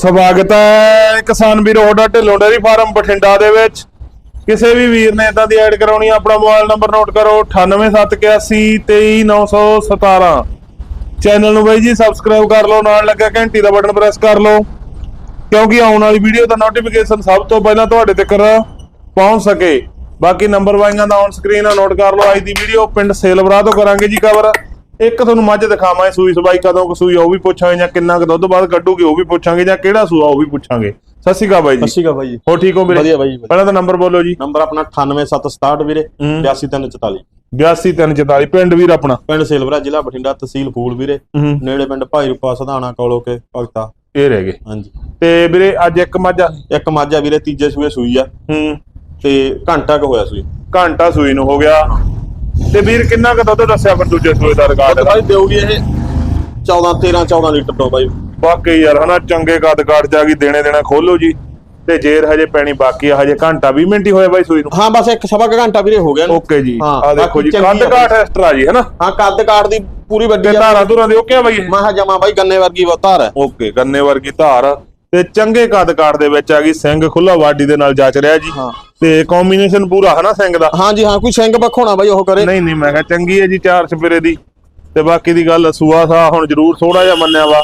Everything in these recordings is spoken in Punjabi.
ਸਵਾਗਤ ਹੈ ਕਿਸਾਨ ਵੀਰ ਹੋਡਾ ਢਿੱਲੋਂ ਡੇਅਰੀ ਫਾਰਮ ਬਠਿੰਡਾ ਦੇ ਵਿੱਚ। ਕਿਸੇ ਵੀ ਵੀਰ ਨੇ ਇਦਾਂ ਦੀ ਐਡ ਕਰਾਉਣੀ ਆ, ਆਪਣਾ ਮੋਬਾਈਲ ਨੰਬਰ ਨੋਟ ਕਰੋ 9871823917 ਚੈਨਲ ਨੂੰ ਬਾਈ ਜੀ ਸਬਸਕ੍ਰਾਈਬ ਕਰ ਲਓ ਨਾਲ ਲੱਗਾ ਘੰਟੀ ਦਾ ਬਟਨ ਪ੍ਰੈਸ ਕਰ ਲਓ ਕਿਉਂਕਿ ਆਉਣ ਵਾਲੀ ਵੀਡੀਓ ਦਾ ਨੋਟੀਫਿਕੇਸ਼ਨ ਸਭ ਤੋਂ ਪਹਿਲਾਂ ਤੁਹਾਡੇ ਤੱਕ ਪਹੁੰਚ ਸਕੇ। ਬਾਕੀ ਨੰਬਰ ਵਾਈਆਂ ਦਾ ਔਨ ਸਕਰੀਨ ਨੋਟ ਕਰ ਲਓ ਅੱਜ ਦੀ ਵੀਡੀਓ ਪਿੰਡ ਸੇਲਵਰਾ ਤੋਂ ਕਰਾਂਗੇ ਜੀ ਕਵਰ ਇੱਕ ਤੁਹਾਨੂੰ ਮੱਝ ਦਿਖਾਵਾਂ ਸੂਈ ਸਬਾਈ ਕਦੋਂ ਕੁ ਸੂਈ ਉਹ ਵੀ ਪੁੱਛਾਂਗੇ ਜਾਂ ਕਿੰਨਾ ਕੁ ਦੁੱਧ ਬਾਅਦ ਕੱਢੂਗੀ ਉਹ ਵੀ ਪੁੱਛਾਂਗੇ ਜਾਂ ਕਿਹੜਾ ਸੂਆ ਉਹ ਵੀ ਪੁੱਛਾਂਗੇ। ਸਤਿ ਸ਼੍ਰੀ ਅਕਾਲ ਬਾਈ ਜੀ। ਸਤਿ ਸ਼੍ਰੀ ਅਕਾਲ ਬਾਈ ਜੀ। ਹੋ ਠੀਕ ਹੋ ਵੀਰੇ? ਵਧੀਆ ਬਾਈ। ਪਹਿਲਾਂ ਤਾਂ ਨੰਬਰ ਬੋਲੋ ਜੀ। ਨੰਬਰ ਆਪਣਾ 98767 ਵੀਰੇ ਹੂੰ। 82344 82344 ਪਿੰਡ ਵੀਰ ਆਪਣਾ? ਪਿੰਡ ਸੇਲਵਰਾ ਜ਼ਿਲ੍ਹਾ ਬਠਿੰਡਾ ਤਹਿਸੀਲ ਫੂਲ ਵੀਰੇ। ਨੇੜੇ ਪਿੰਡ ਭਾਈ ਰੂਪਾ ਸਧਾਣਾ ਕੋਲੋਂ ਕੇ ਭਗਤਾ। ਇਹ ਰਹਿ ਗਏ। ਹਾਂਜੀ। ਤੇ ਵੀਰੇ ਅੱਜ ਇੱਕ ਮੱਝ ਇੱਕ ਮੱਝ ਵੀਰੇ ਤੀਜੇ ਸੂਏ ਸੂਈ ਆ। ਹੂੰ। ਤੇ ਘੰਟਾ ਕੁ ਹੋਇਆ ਸੂਈ। ਘੰਟਾ ਸੂਈ ਨੂੰ ਹੋ ਗਿਆ। ਤੇ ਵੀਰ ਕਿੰਨਾ ਕੁ ਦੁੱਧ ਦੱਸਿਆ ਪਰ ਦੂਜੇ ਸੂਏ ਦਾ ਰਿਕਾਰਡ ਤੇ ਬਾਈ ਦੇਊਗੀ ਇਹ 14 13 14 ਲੀਟਰ ਤੋਂ ਬਾਈ ਬਾਕੀ ਯਾਰ ਹਨਾ ਚੰਗੇ ਕੱਦ ਕਾਟ ਜਾ ਗਈ ਦੇਣੇ ਦੇਣਾ ਖੋਲੋ ਜੀ। ਤੇ ਜੇਰ ਹਜੇ ਪੈਣੀ ਬਾਕੀ ਆ ਹਜੇ ਘੰਟਾ 20 ਮਿੰਟ ਹੀ ਹੋਇਆ ਬਾਈ ਸੂਈ ਨੂੰ। ਹਾਂ ਬਸ ਇੱਕ ਸਵਾ ਕੁ ਘੰਟਾ ਵੀਰੇ ਹੋ ਗਿਆ ਇਹਨੂੰ। ਓਕੇ ਜੀ। ਹਾਂ, ਆ ਦੇਖੋ ਜੀ ਬਾਕੀ ਕੱਦ ਆ ਕਾਟ ਐਕਸਟਰਾ ਜੀ ਹਨਾ? ਹਾਂ ਕੱਦ ਕਾਟ ਦੀ ਪੂਰੀ ਵੱਡੀ ਤੇ ਆ। ਧਾਰਾਂ ਧੁਰਾਂ ਦੇ ਓਕੇ ਆ ਬਾਈ ਇਹ? ਮਹਾ ਜਮਾ ਬਾਈ ਗੰਨੇ ਵਰਗੀ ਧਾਰ ਹੈ। ਓਕੇ ਗੰਨੇ ਵਰਗੀ ਧਾਰ ਤੇ ਚੰਗੇ ਕੱਦ ਕਾਟ ਦੇ ਵਿੱਚ ਆ ਗਈ ਸਿੰਘ ਖੁੱਲਾ ਵਾਡੀ ਦੇ ਨਾਲ ਜੱਚ ਰਿਹਾ ਜੀ। ਹਾਂ। ਤੇ ਕੰਬੀਨੇਸ਼ਨ ਪੂਰਾ ਹਨਾ ਸਿੰਘ ਦਾ? ਹਾਂਜੀ ਹਾਂ ਕੋਈ ਸਿੰਘ ਬਖੋਣਾ ਬਾਈ ਉਹ ਕਰੇ। ਨਹੀਂ ਨਹੀਂ ਮੈਂ ਕਿਹਾ ਚੰਗੀ ਹੈ ਜੀ ਚਾਰ ਸਪੇਰੇ ਦੀ। ਤੇ ਬਾਕੀ ਦੀ ਗੱਲ ਸੂਆ ਸਾ ਹੁਣ ਜ਼ਰੂਰ ਥੋੜਾ ਜਿਹਾ ਮੰਨਿਆ ਵਾ।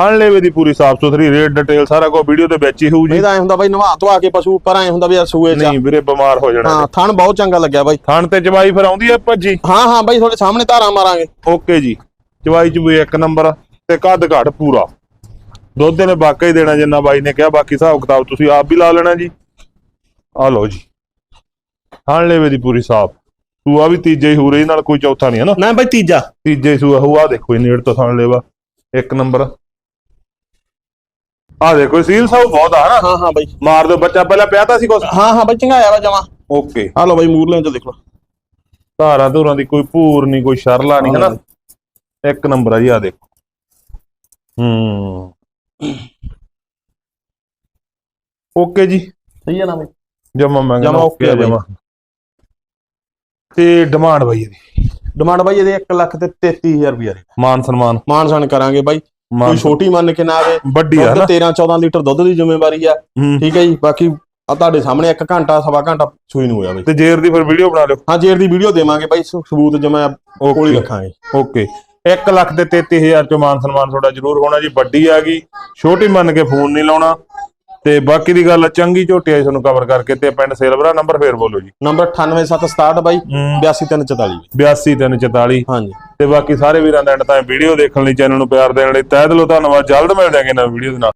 ਹਣ ਲੈਵੇ ਦੀ ਪੂਰੀ ਸਾਫ਼ ਸੁਥਰੀ ਰੇਟ ਡਿਟੇਲ ਸਾਰਾ ਕੁਝ ਵੀਡੀਓ ਦੇ ਵਿੱਚ ਹੀ ਹੋਊ ਜੀ। ਨਹੀਂ ਤਾਂ ਐ ਹੁੰਦਾ ਬਾਈ ਨਵਾ ਧਵਾ ਕੇ ਪਸ਼ੂ ਉੱਪਰ ਐ ਹੁੰਦਾ ਵੀ ਸੂਏ ਚ। ਨਹੀਂ ਵੀਰੇ ਬਿਮਾਰ ਹੋ ਜਾਣਾ ਹਾਂ ਥਣ ਬਹੁਤ ਚੰਗਾ ਲੱਗਿਆ ਬਾਈ। ਥਣ ਤੇ ਚਵਾਈ ਫਿਰ ਆਉਂਦੀ ਹੈ ਭੱਜੀ? ਹਾਂ ਹਾਂ ਬਾਈ ਤੁਹਾਡੇ ਸਾਹਮਣੇ ਧਾਰਾਂ ਮਾਰਾਂਗੇ। ਓਕੇ ਜੀ। ਚਵਾਈ ਚ ਵੀ ਇੱਕ ਨੰਬਰ ਤੇ ਕੱਦ ਘਾਟ ਪੂਰਾ। ਦੁੱਧ ਨੇ ਵਾਕਈ ਦੇਣਾ ਜਿੰਨਾ ਬਾਈ ਨੇ ਕਿਹਾ ਬਾਕੀ ਹਿਸਾਬ ਕਿਤਾਬ ਤੁਸੀਂ ਆਪ ਵੀ ਲਾ ਲੈਣਾ ਜੀ। ਆ ਲਓ ਜੀ। ਹਣ ਲੈਵੇ ਦੀ ਪੂਰੀ ਸਾਫ਼। ਸੂਆ ਵੀ ਤੀਜੇ ਹੀ ਹੋ ਰਹੀ ਨਾਲ ਕੋਈ ਚੌਥਾ ਨਹੀਂ ਹੈ ਨਾ। ਨਾ ਬਾਈ ਤੀਜਾ। ਤੀਜੇ ਹੀ ਸੂਆ ਹੋਊ ਆ ਦੇਖੋ ਇਹ ਨੇੜ ਤੋਂ ਥਣ ਲੈਵਾ। ਇੱਕ ਨੰਬਰ। ਆ ਦੇਖੋ ਸੀਲ ਸਾਊ ਬਹੁਤ ਆ ਹਨਾ ਹਾਂ ਹਾਂ ਬਾਈ। ਮਾਰ ਦੋ ਬੱਚਾ ਪਹਿਲਾਂ ਪਿਆ ਤਾਂ ਸੀ ਕੁਛ। ਹਾਂ ਹਾਂ ਬਾਈ ਚੰਗਾਇਆ ਵਾ ਜਮਾ। ਓਕੇ। ਆ ਲਓ ਬਾਈ ਮੂਰਲੇ ਚ ਦੇਖ ਲਓ। ਧਾਰਾਂ ਧੂਰਾਂ ਦੀ ਕੋਈ ਭੂਰ ਨਹੀਂ ਕੋਈ ਸ਼ਰਲਾ ਨਹੀਂ ਹਨਾ ਇੱਕ ਨੰਬਰ ਆ ਜੀ ਆ ਦੇਖੋ। ਹੂੰ। ਓਕੇ ਜੀ। ਸਹੀ ਹੈ ਨਾ ਬਾਈ। ਜਮਾ ਮੈਂ ਜਮਾਂ okay ਆ। ਜਮਾ। ਤੇ ਡਿਮਾਂਡ ਬਾਈ ਇਹਦੀ। ਡਿਮਾਂਡ ਬਾਈ ਇਹਦੇ 1 ਲੱਖ ਤੇ 33000 ਰੁਪਏ ਮਾਨ ਸਨਮਾਨ। ਮਾਨ ਸਾਨ ਕਰਾਂਗੇ ਬਾਈ। ਕੋਈ ਛੋਟੀ ਮੰਨ ਕੇ ਨਾ ਆਵੇ। ਵੱਡੀ ਆ ਨਾ। 13 14 ਲੀਟਰ ਦੁੱਧ ਦੀ ਜ਼ਿੰਮੇਵਾਰੀ ਆ। ਠੀਕ ਹੈ ਜੀ। ਬਾਕੀ ਆ ਤੁਹਾਡੇ ਸਾਹਮਣੇ 1 ਘੰਟਾ ਸਵਾ ਘੰਟਾ ਸੂਈ ਨੂੰ ਹੋਇਆ ਬਾਈ। ਤੇ ਜੇਰ ਦੀ ਫਿਰ ਵੀਡੀਓ ਬਣਾ ਲਿਓ। ਹਾਂ ਜੇਰ ਦੀ ਵੀਡੀਓ ਦੇਵਾਂਗੇ ਬਾਈ। ਸਬੂਤ ਜਮਾ ਕੋਲ ਹੀ. ਰੱਖਾਂਗੇ। ਓਕੇ। 1 ਲੱਖ ਤੇ 33000 ਚੋਂ ਮਾਨ ਸਨਮਾਨ ਤੁਹਾਡਾ ਜ਼ਰੂਰ ਹੋਣਾ ਜੀ। ਵੱਡੀ ਆ ਗਈ ਛੋਟੀ ਮੰਨ ਕੇ ਫੋਨ ਨਹੀਂ ਲਾਉਣਾ। ਤੇ ਬਾਕੀ ਦੀ ਗੱਲ ਚੰਗੀ ਝੋਟੀ ਆ ਜੀ ਤੁਹਾਨੂੰ ਕਵਰ ਕਰਕੇ। ਤੇ ਪਿੰਡ ਸੇਲਵਰਾ ਨੰਬਰ ਫੇਰ ਬੋਲੋ ਜੀ। ਨੰਬਰ 98767 ਬਾਈ 82344 82344 ਹਾਂਜੀ। ਤੇ ਬਾਕੀ ਸਾਰੇ ਵੀਰਾਂ ਦਾ ਐਂਡ ਤਾਂ ਵੀਡੀਓ ਦੇਖਣ ਲਈ ਚੈਨਲ ਨੂੰ ਪਿਆਰ ਦੇਣ ਲਈ ਤਹਿ ਦਿਲੋਂ ਧੰਨਵਾਦ। ਜਲਦ ਮਿਲ ਜਾਗੇ ਨਵੀਂ ਵੀਡੀਓ ਦੇ ਨਾਲ।